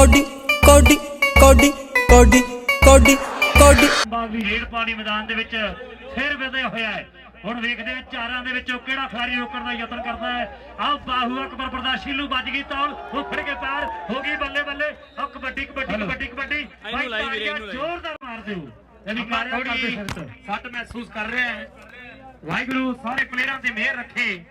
Cody ਕੋਡੀ ਕੋਡੀ ਕੋਡੀ ਕੋਡੀ ਕੋਡੀ। ਬਾ ਵੀ ਰੇਡ ਪਾਣੀ ਮੈਦਾਨ ਦੇ ਵਿੱਚ ਫਿਰ ਵਿਦਿਆ ਹੋਇਆ ਹੈ। ਹੁਣ ਵੇਖਦੇ ਹਾਂ ਚਾਰਾਂ ਦੇ ਵਿੱਚੋਂ ਕਿਹੜਾ ਖਿਡਾਰੀ ਰੋਕਣ ਦਾ ਯਤਨ ਕਰਦਾ ਹੈ। ਆਹ ਬਾਹੂ ਅਕਬਰ ਬਰਦਾਸ਼ੀ ਨੂੰ ਵੱਜ ਗਈ ਤੌਲ ਉਹ ਫੜ ਕੇ ਪੈਰ ਹੋ ਗਈ ਬੱਲੇ ਬੱਲੇ। ਉਹ ਕਬੱਡੀ ਕਬੱਡੀ ਕਬੱਡੀ ਕਬੱਡੀ। ਭਾਈ ਲਾਈ ਵੀਰੇ, ਤਾੜੀਆਂ ਇਹਨੂੰ ਲਾਈ। ਜ਼ੋਰਦਾਰ ਮਾਰ ਦਿਓ। ਇਹਦੀ ਕਾਰਿਆ ਕਰਦੇ ਸਿਰ ਤੋਂ। ਸੱਟ ਮਹਿਸੂਸ ਕਰ ਰਿਹਾ ਹੈ। ਵਾਹਿਗੁਰੂ ਸਾਰੇ ਪਲੇਅਰਾਂ ਤੇ ਮਿਹਰ ਰੱਖੇ।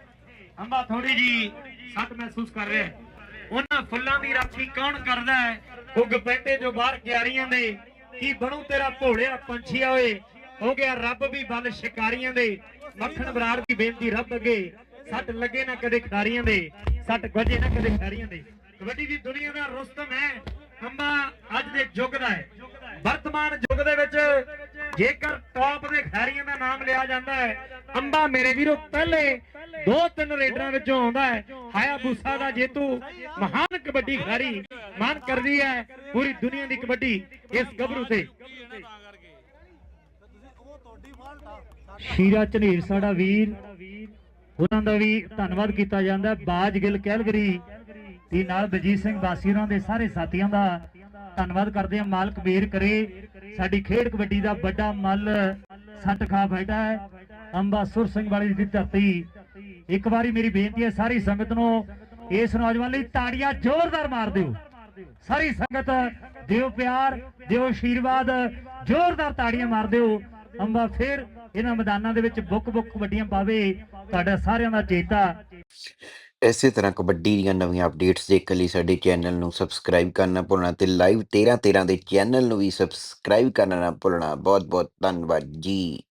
ਅੰਬਾ ਥੋੜੀ ਜੀ ਸੱਟ ਮਹਿਸੂਸ ਕਰ ਰਿਹਾ ਹੈ। ਉਹਨਾਂ ਫੁੱਲਾਂ ਦੀ ਰਾਖੀ ਕੌਣ ਕਰਦਾ ਹੈ? ਉੱਗ ਪੈਂਦੇ ਜੋ ਬਾਹਰ ਕਿਆਰੀਆਂ ਦੇ। ਕੀ ਬਣੂ ਤੇਰਾ ਭੋਲਿਆ ਪੰਛੀਆ ਓਏ? ਹੋ ਗਿਆ ਰੱਬ ਵੀ ਬਲ ਸ਼ਿਕਾਰੀਆਂ ਦੇ। ਮੱਖਣ ਬਰਾੜ ਦੀ ਬੇਨਤੀ ਰੱਬ ਅੱਗੇ। ਸੱਟ ਲੱਗੇ ਨਾ ਕਦੇ ਖਿਡਾਰੀਆਂ ਦੇ। ਸੱਟ ਵੱਜੇ ਨਾ ਕਦੇ ਖਿਡਾਰੀਆਂ ਦੇ। ਕਬੱਡੀ ਦੀ ਦੁਨੀਆ ਦਾ ਰੁਸਤਮ ਹੈ। ਅੰਬਾ ਅੱਜ ਦੇ ਯੁੱਗ ਦਾ ਹੈ। ਵਰਤਮਾਨ ਯੁੱਗ ਦੇ ਵਿੱਚ ਜੇਕਰ ਟੌਪ ਦੇ ਖਿਡਾਰੀਆਂ ਦਾ ਨਾਮ ਲਿਆ ਜਾਂਦਾ ਹੈ, ਅੰਬਾ ਮੇਰੇ ਵੀਰੋ, ਪਹਿਲੇ ਦੋ ਤਿੰਨ ਰੇਡਰਾਂ ਵਿੱਚੋਂ ਆਉਂਦਾ ਹੈ। ਹਾਇਆਬੂਸਾ ਦਾ ਜੇਤੂ, ਮਹਾਨ ਕਬੱਡੀ ਖਿਡਾਰੀ, ਮਾਨ ਕਰਦੀ ਹੈ ਪੂਰੀ ਦੁਨੀਆ ਦੀ ਕਬੱਡੀ ਇਸ ਗੱਭਰੂ ਤੇ। ਸ਼ੀਰਾ ਝਨੀਰ ਸਾਡਾ ਵੀਰ, ਉਹਨਾਂ ਦਾ ਵੀ ਧੰਨਵਾਦ ਕੀਤਾ ਜਾਂਦਾ ਬਾਜ ਗਿੱਲ ਕੈਲਗਰੀ ਤੇ ਨਾਲ ਬਲਜੀਤ ਸਿੰਘ ਬਾਸੀ ਦੇ ਸਾਰੇ ਸਾਥੀਆਂ ਦਾ ਧੰਨਵਾਦ ਕਰਦੇ ਹਾਂ ਮਾਲਕ ਮੇਰ ਕਰੇ। ਸਾਡੀ ਖੇਡ ਕਬੱਡੀ ਦਾ ਵੱਡਾ ਮੱਲ ਸੱਟ ਖਾ ਬੈਠਾ ਹੈ। ਅੰਬਾ ਸਿੰਘ ਵਾਲੀ ਦੀ ਧਰਤੀ। ਇੱਕ ਵਾਰੀ ਮੇਰੀ ਬੇਨਤੀ ਹੈ ਸਾਰੀ ਸੰਗਤ ਨੂੰ, ਇਸ ਨੌਜਵਾਨ ਲਈ ਤਾੜੀਆਂ ਜ਼ੋਰਦਾਰ ਮਾਰ ਦਿਓ। ਸਾਰੀ ਸੰਗਤ, ਦਿਓ ਪਿਆਰ, ਦਿਓ ਆਸ਼ੀਰਵਾਦ ਜ਼ੋਰਦਾਰ ਤਾੜੀਆਂ ਮਾਰ ਦਿਓ। ਅੰਬਾ ਫੇਰ ਇਹਨਾਂ ਮੈਦਾਨਾਂ ਦੇ ਵਿੱਚ ਬੁੱਕ ਬੁੱਕ ਵੱਡੀਆਂ ਪਾਵੇ, ਤੁਹਾਡਾ ਸਾਰਿਆਂ ਦਾ ਚੇਤਾ। ਇਸੇ ਤਰ੍ਹਾਂ ਕਬੱਡੀ ਦੀਆਂ ਨਵੀਆਂ ਅਪਡੇਟਸ ਦੇਖਣ ਲਈ ਸਾਡੇ ਚੈਨਲ ਨੂੰ ਸਬਸਕ੍ਰਾਈਬ ਕਰਨਾ ਭੁੱਲਣਾ ਤੇ ਲਾਈਵ 13 13 ਦੇ ਚੈਨਲ ਨੂੰ ਵੀ ਸਬਸਕ੍ਰਾਈਬ ਕਰਨਾ ਨਾ ਭੁੱਲਣਾ। ਬਹੁਤ ਬਹੁਤ ਧੰਨਵਾਦ ਜੀ।